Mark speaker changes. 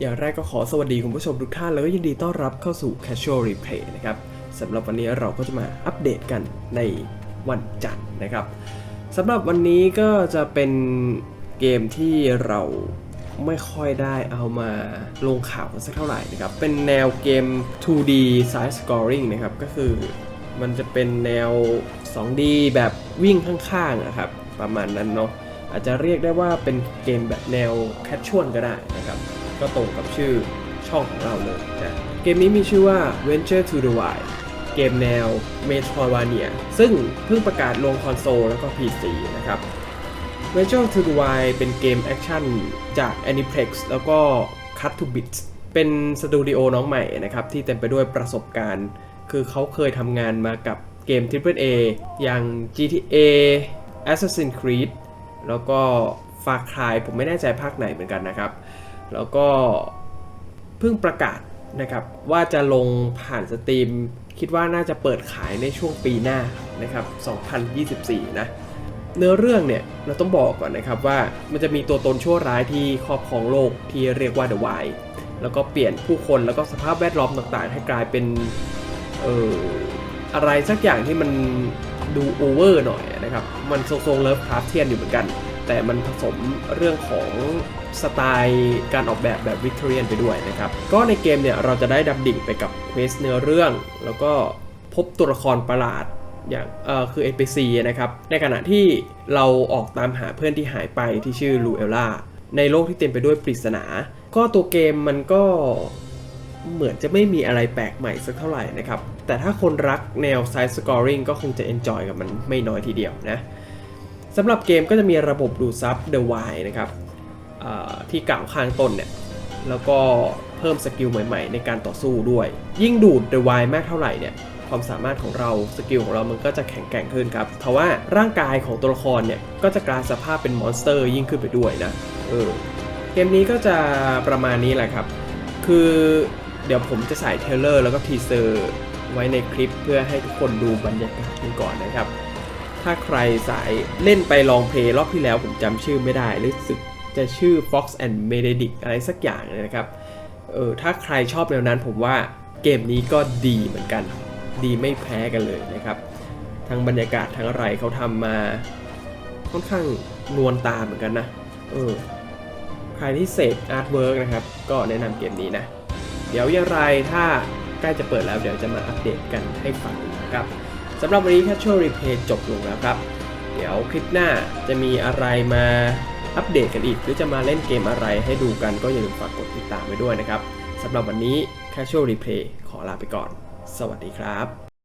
Speaker 1: อย่างแรกก็ขอสวัสดีคุณผู้ชมทุกท่าน แล้วก็ยินดีต้อนรับเข้าสู่ Casual Replay นะครับสำหรับวันนี้เราก็จะมาอัปเดตกันในวันจันทร์นะครับสำหรับวันนี้ก็จะเป็นเกมที่เราไม่ค่อยได้เอามาลงข่าวกันสักเท่าไหร่นะครับ เป็นแนวเกม 2D side scoring นะครับ ก็คือมันจะเป็นแนว 2D แบบวิ่งข้างๆนะครับ ประมาณนั้นเนาะ อาจจะเรียกได้ว่าเป็นเกมแบบแนวแคชชวลก็ได้นะครับ ก็ตรงกับชื่อช่องของเราเลยนะเกมนี้มีชื่อว่า Venture to the Wild เกมแนว Metroidvania ซึ่งเพิ่งประกาศลงคอนโซลแล้วก็ PC นะครับ Venture to the Wild เป็นเกมแอคชั่นจาก Aniplex แล้วก็ Cut to Bits เป็นสตูดิโอน้องใหม่นะครับ ที่เต็มไปด้วยประสบการณ์ คือเขาเคยทำงานมากับเกม Triple A อย่าง GTA Assassin's Creed แล้วก็ Far Cry ผมไม่แน่ใจภาคไหนเหมือนกันนะครับ แล้วก็เพิ่งประกาศนะครับว่าจะลงผ่านสตรีม คิดว่าน่าจะเปิดขายในช่วงปีหน้านะครับ 2024 นะเนื้อเรื่องเนี่ยเราต้องบอกก่อนนะครับว่ามันจะมีตัวตนชั่วร้ายที่ครอบครองโลกที่เรียกว่า The Wild แล้วก็เปลี่ยนผู้คนแล้วก็สภาพแวดล้อมต่างๆ ให้กลายเป็นเอ่ออะไรสักอย่างที่มันดูโอเวอร์หน่อยนะครับ มันทรงๆเลิฟคราฟเทียนอยู่เหมือนกัน แต่มันผสมเรื่องของสไตล์การออกแบบแบบวิกตอเรียนไปด้วยนะครับ ก็ในเกมเนี่ยเราจะได้ดำดิ่งไปกับเควสเนื้อเรื่อง แล้วก็พบตัวละครประหลาดอย่างเออคือ NPC นะครับ ในขณะที่เราออกตามหาเพื่อนที่หายไปที่ชื่อลูเอลล่าในโลกที่เต็มไปด้วยปริศนา ก็ตัวเกมมันก็เหมือนจะไม่มีอะไรแปลกใหม่สักเท่าไหร่นะครับ แต่ถ้าคนรักแนว Side Scoring ก็คงจะ enjoy กับมันไม่น้อยทีเดียวนะ สำหรับเกมก็จะมีระบบดูดซับ The Wild นะครับที่กล่าวข้างต้นเนี่ย แล้วก็เพิ่มสกิลใหม่ๆ ในการต่อสู้ด้วย ยิ่งดูด The Wild มากเท่าไหร่เนี่ย ความสามารถของเราสกิลของเรามันก็จะแข็งแกร่งขึ้นครับทว่าร่างกายของตัวละครเนี่ย ก็จะกลายสภาพเป็นมอนสเตอร์ยิ่งขึ้นไปด้วยนะเออเกมนี้ก็จะประมาณนี้แหละครับ คือเดี๋ยวผมจะใส่เทเลอร์แล้วก็ทีเซอร์ไว้ในคลิปเพื่อให้ทุกคนดูบรรยากาศกันก่อนนะครับ ถ้าใครสายเล่นไปลองเพลย์รอบที่แล้วผมจำชื่อไม่ได้รู้สึกจะชื่อ Fox and Benedict อะไรสักอย่างนะครับเออถ้าใครชอบแนวนั้นผมว่าเกมนี้ก็ดีเหมือนกัน ดีไม่แพ้กันเลยนะครับทั้งบรรยากาศทั้งอะไรเขาทำมาค่อนข้างนวลตาเหมือนกันนะเออใครที่เสพอาร์ตเวิร์กนะครับ ก็แนะนำเกมนี้นะ เดี๋ยวอย่างไรถ้าใกล้จะเปิดแล้วเดี๋ยวจะมาอัปเดตกันให้ฟังนะครับ สำหรับวันนี้ Casual Replay จบลงแล้วครับ เดี๋ยวคลิปหน้าจะมีอะไรมาอัปเดตกันอีก หรือจะมาเล่นเกมอะไรให้ดูกันก็อย่าลืมฝากกดติดตามไว้ด้วยนะครับสำหรับวันนี้ Casual Replay ขอลาไปก่อน สวัสดีครับ